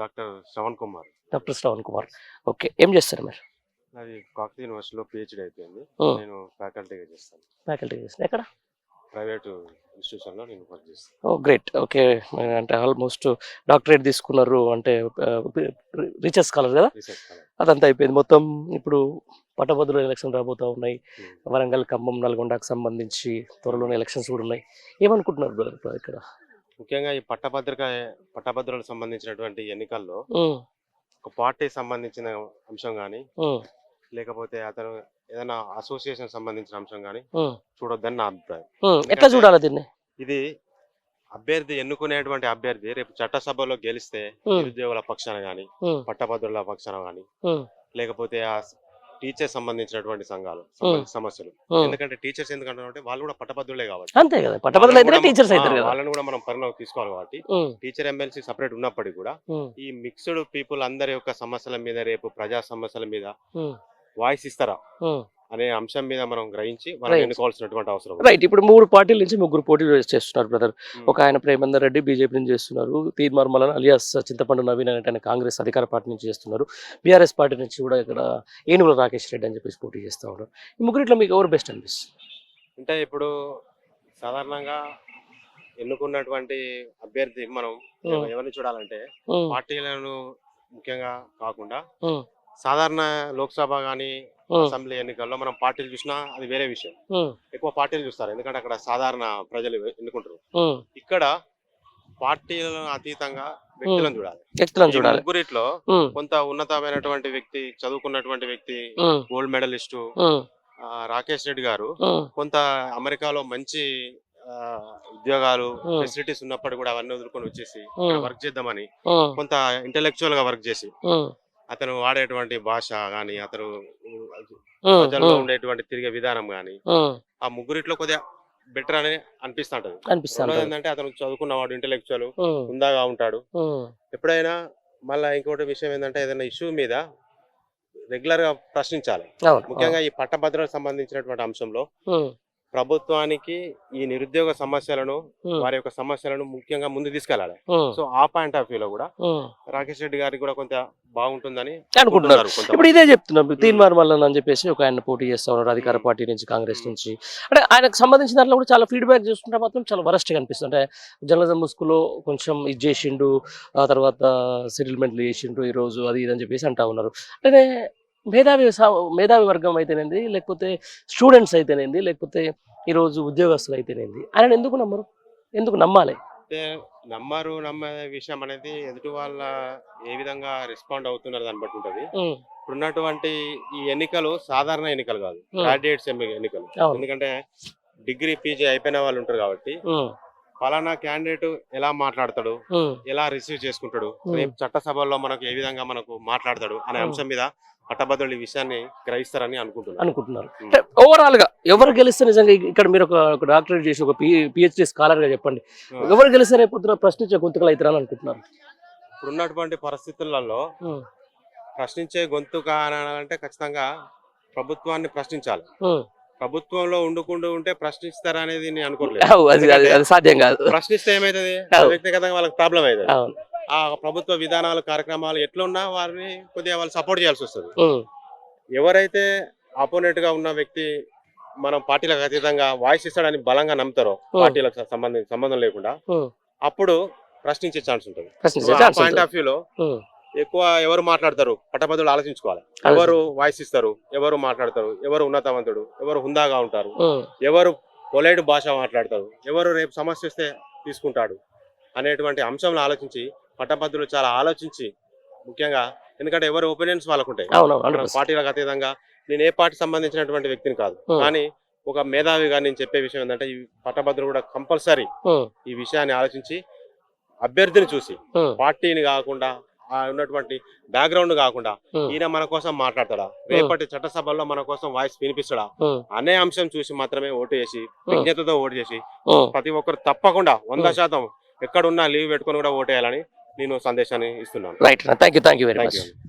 Doctor Shravan Kumar. Doctor Shravan Kumar. Okay ఏం చేస్తారు మీరు? నాది కాకతీయ యూనివర్సిటీలో పిహెచ్డి అయిపోయింది. నేను ఫ్యాకల్టీగా చేస్తాను. ఫ్యాకల్టీ చేస్తారు. ఎక్కడ? ప్రైవేట్ ఇన్స్టిట్యూషన్లో నేను వర్క్ చేస్తాను. Oh great. ఓకే అంటే ఆల్మోస్ట్ డాక్టరేట్ తీసుకున్నారు అంటే రీసెర్చ్ స్కాలర్ కదా? అదంతా అయిపోయింది. మొత్తం ఇప్పుడు పట్టభద్రుల ఎలక్షన్ రాబోతా ఉన్నాయి. వరంగల్ ఖమ్మం నల్గొండకు సంబంధించి త్వరలోనే ఎలక్షన్స్ కూడా ఉన్నాయి. ఏమనుకుంటున్నారు బ్రదర్ ఇక్కడ? ముఖ్యంగా ఈ పట్టభద్రక పట్టభద్రులకు సంబంధించినటువంటి ఎన్నికల్లో ఒక పార్టీ సంబంధించిన అంశం ఉమ్, లేకపోతే అతను ఏదైనా అసోసియేషన్ సంబంధించిన అంశం ఉమ్, చూడొద్దని నా అభిప్రాయం. ఎట్లా చూడాలి దీన్ని? ఇది అభ్యర్థి ఎన్నుకునేటువంటి అభ్యర్థి రేపు చట్టసభలో గెలిస్తే నిరుద్యోగుల పక్షాన ఉమ్, పట్టభద్రుల పక్షాన ఉమ్, లేకపోతే ఆ టీచర్ సంబంధించినటువంటి సంఘాలు సమస్యలు. ఎందుకంటే టీచర్స్ ఎందుకంటే వాళ్ళు కూడా పట్టభద్రులే కాబట్టి. అంతే కదా పట్టభద్రులు అయితే వాళ్ళని కూడా టీచర్స్ అవుతారు కదా. వాళ్ళని కూడా మనం పరిణామం తీసుకోవాలి కాబట్టి టీచర్ ఎమ్మెల్సీ సపరేట్ ఉన్నప్పటికీ కూడా ఈ మిక్స్డ్ పీపుల్ అందరి యొక్క సమస్యల మీద రేపు ప్రజా సమస్యల మీద వాయిస్ ఇస్తారా. అనే అంశం మీద మనం గ్రహించి మనం. ఎన్నుకోవాల్సినటువంటి అవసరం. రైట్ ఇప్పుడు మూడు పార్టీల నుంచి ముగ్గురు పోటీ చేస్తున్నారు బ్రదర్ ఉమ్. ఒక ఆయన ప్రేమేందర్ రెడ్డి బీజేపీ నుంచి చేస్తున్నారు తీర్మార్మల అలియాస్ చింతపండు నవీన్ ఆయన కాంగ్రెస్ అధికార పార్టీ నుంచి చేస్తున్నారు బీఆర్ఎస్ పార్టీ నుంచి కూడా ఇక్కడ ఏనుగుల రాకేష్ రెడ్డి అని చెప్పేసి పోటీ చేస్తూ ఉన్నారు ఈ ముగ్గురిట్లో మీకు ఎవరు బెస్ట్ అనిపిస్తుంది అంటే ఇప్పుడు సాధారణంగా ఎన్నుకున్నటువంటి అభ్యర్థి మనం ఉమ్, ఎవరిని చూడాలంటే ఉమ్, పార్టీలను ముఖ్యంగా కాకుండా సాధారణ లోక్సభ కానీ అసెంబ్లీ ఎన్నికల్లో మనం పార్టీలు చూసినా అది వేరే విషయం. ఎక్కువ పార్టీలు చూస్తారు. ఎందుకంటే అక్కడ సాధారణ ప్రజలు ఎన్నుకుంటారు. ఇక్కడ పార్టీలను అతీతంగా వ్యక్తులను చూడాలి. వ్యక్తులను చూడాలి. ముగ్గురిట్లో కొంత ఉన్నతమైనటువంటి వ్యక్తి చదువుకున్నటువంటి వ్యక్తి గోల్డ్ మెడలిస్టు రాకేష్ రెడ్డి గారు కొంత అమెరికాలో మంచి ఆ, ఉద్యోగాలు. ఫెసిలిటీస్ ఉన్నప్పుడు కూడా అవన్నీ వదులుకొని వచ్చేసి. వర్క్ చేద్దామని కొంత ఇంటెలెక్చువల్గా వర్క్ చేసి అతను వాడేటువంటి భాష గాని అతను ప్రజల్లో ఉండేటువంటి తిరిగే విధానం గాని ఆ ముగ్గురిట్లో కొద్దిగా బెటర్ అని అనిపిస్తుంటది. అనిపిస్తాను రెండోది ఏంటంటే అతను చదువుకున్నవాడు ఇంటెలెక్చువల్ ఉమ్, హుందాగా ఉంటాడు. ఎప్పుడైనా మళ్ళా ఇంకోటి విషయం ఏంటంటే ఏదైనా ఇష్యూ మీద రెగ్యులర్గా ప్రశ్నించాలి. ముఖ్యంగా ఈ పట్టభద్రతకు సంబంధించినటువంటి అంశంలో ప్రభుత్వానికి ఈ నిరుద్యోగ సమస్యలను వారి యొక్క సమస్యలను ముఖ్యంగా ముందు తీసుకెళ్ళాలి ఉమ్, సో ఆ పాయింట్ ఆఫ్ వ్యూ లో కూడా. రాకేష్ రెడ్డి గారికి కూడా కొంత బాగుంటుందని అనుకుంటున్నారు. ఇప్పుడు ఇదే చెప్తున్నారు తీన్ మార్మల్ అని చెప్పేసి ఒక ఆయన పోటీ చేస్తా ఉన్నారు అధికార పార్టీ నుంచి కాంగ్రెస్ నుంచి. అంటే ఆయనకు సంబంధించిన దాంట్లో కూడా చాలా ఫీడ్బ్యాక్ చూసుకుంటే మాత్రం చాలా వరస్ట్గా అనిపిస్తుంది. అంటే జర్నలిజం ముసుగులో కొంచెం ఇది చేసిండు ఆ తర్వాత సెటిల్మెంట్లు చేసిండు ఈ రోజు అది ఇది అని చెప్పేసి అంటా ఉన్నారు. అంటే మేధావి మేధావి వర్గం అయితేనేంది లేకపోతే స్టూడెంట్స్ అయితేనేంది లేకపోతే ఈరోజు ఉద్యోగస్తులు అయితేనేంది ఆయన ఎందుకు నమ్మరు? ఎందుకు నమ్మాలి? నమ్మరు నమ్మే విషయం అనేది ఎదుటి వాళ్ళ ఏ విధంగా రెస్పాండ్ అవుతున్నారు దాన్ని బట్టి ఉంటది. ఇప్పుడున్నటువంటి ఈ ఎన్నికలు సాధారణ ఎన్నికలు కాదు. గ్రాడ్యుయేట్స్ ఎన్నికలు. ఎందుకంటే డిగ్రీ పీజీ అయిపోయిన వాళ్ళు ఉంటారు కాబట్టి ఫలానా క్యాండిడేట్ ఎలా మాట్లాడతాడు ఎలా రిసీవ్ చేసుకుంటాడు. రేపు చట్టసభల్లో మనకు ఏ విధంగా మనకు మాట్లాడతాడు అనే. అంశం మీద పట్టభద్రులు ఈ విషయాన్ని గ్రహిస్తారని అనుకుంటున్నారు. అంటే ఓవరాల్గా ఎవరు గెలిస్తే నిజంగా ఇక్కడ మీరు ఒక డాక్టరేట్ చేసి ఒక పిహెచ్డి స్కాలర్గా చెప్పండి. ఎవరు గెలిస్తే రేపు ప్రశ్నించే గొంతుకలు అవుతారని అనుకుంటున్నారు ఇప్పుడున్నటువంటి పరిస్థితులలో ప్రశ్నించే గొంతు అంటే ఖచ్చితంగా ప్రభుత్వాన్ని ప్రశ్నించాలి. ప్రభుత్వంలో ఉండుకుంటూ ఉంటే ప్రశ్నిస్తారా అనేది నేను అనుకోలేదు. సాధ్యం కాదు. ప్రశ్నిస్తే ఏమైతుంది. వ్యక్తిగతంగా వాళ్ళకి ప్రాబ్లం అవుతుంది. ఆ ప్రభుత్వ విధానాలు కార్యక్రమాలు ఎట్లున్నా వారిని కొద్దిగా వాళ్ళు సపోర్ట్ చేయాల్సి వస్తుంది. ఎవరైతే ఆపోనెంట్గా ఉన్న వ్యక్తి మనం పార్టీలకు అతీతంగా వాయిస్ ఇస్తాడని బలంగా నమ్ముతారో. పార్టీలకు సంబంధం సంబంధం లేకుండా. అప్పుడు ప్రశ్నించే ఛాన్స్ ఉంటుంది. పాయింట్. ఆఫ్ వ్యూలో ఎక్కువ ఎవరు మాట్లాడతారు? పట్టభద్రులు ఆలోచించుకోవాలి. ఎవరు వాయిస్ ఇస్తారు? ఎవరు మాట్లాడతారు? ఎవరు ఉన్నతవంతుడు? ఎవరు హుందాగా ఉంటారు? ఎవరు పొలైట్ భాష మాట్లాడతారు? ఎవరు రేపు సమస్య వస్తే తీసుకుంటాడు? అనేటువంటి అంశంలో ఆలోచించి పట్టభద్రులు చాలా ఆలోచించి ముఖ్యంగా ఎందుకంటే ఎవరి ఒపీనియన్స్ వాళ్ళకు ఉంటాయి అవును మనం 100%. పార్టీలకు అతీతంగా నేను ఏ పార్టీ సంబంధించినటువంటి వ్యక్తిని కాదు. కానీ ఒక మేధావిగా నేను చెప్పే విషయం ఏంటంటే ఈ పట్టభద్రులు కూడా కంపల్సరీ ఈ విషయాన్ని ఆలోచించి అభ్యర్థిని చూసి పార్టీని కాకుండా ఉన్నటువంటి బ్యాక్గ్రౌండ్ కాకుండా ఈయన మన కోసం మాట్లాడతాడా? రేపటి చట్టసభల్లో మన కోసం వాయిస్ వినిపిస్తాడా? అనే అంశం చూసి మాత్రమే ఓటు చేసి విజ్ఞతతో ఓటు చేసి. ప్రతి ఒక్కరు తప్పకుండా వంద. శాతం ఎక్కడున్నా లీవ్ పెట్టుకొని కూడా ఓటేయాలని నేను సందేశాన్ని ఇస్తున్నాను. Right thank you thank you very thank much you